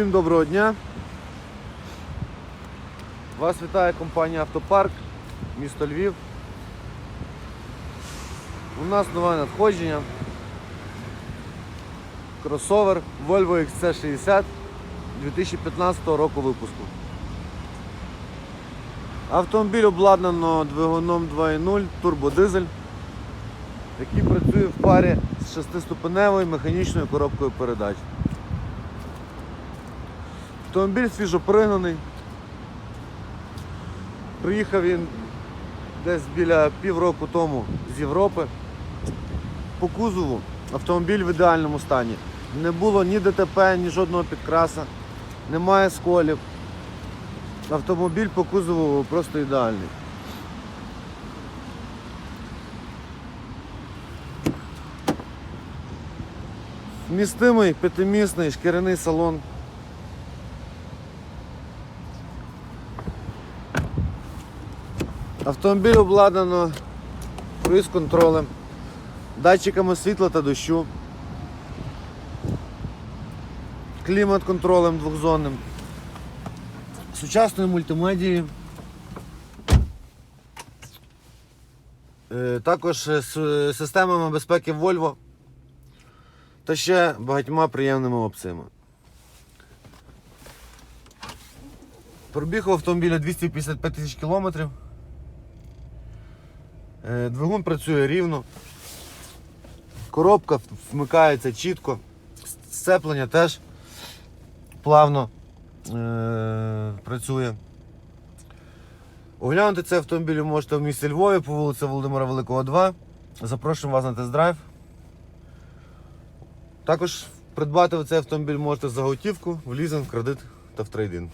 Всім доброго дня. Вас вітає компанія Автопарк, місто Львів. У нас нове надходження. Кросовер Volvo XC60 2015 року випуску. Автомобіль обладнано двигуном 2.0 турбодизель, який працює в парі з шестиступеневою механічною коробкою передач. Автомобіль свіжопригнаний. Приїхав він десь біля півроку тому з Європи. По кузову автомобіль в ідеальному стані. Не було ні ДТП, ні жодного підкраса, немає сколів. Автомобіль по кузову просто ідеальний. Вмістимий п'ятимісний шкіряний салон. Автомобіль обладнано круїз-контролем, датчиками світла та дощу, клімат-контролем двохзонним, сучасною мультимедією. Е, Також е, з системами безпеки Volvo та ще багатьма приємними опціями. Пробіг у автомобіля 255 тисяч кілометрів. Е, Двигун працює рівно. Коробка вмикається чітко. Сцеплення теж плавно е- працює. Оглянути цей автомобіль можете в місті Львові по вулиці Володимира Великого 2. Запрошуємо вас на тест-драйв. Також придбати цей автомобіль можете за готівку, в лізинг, кредит та в трейдинг.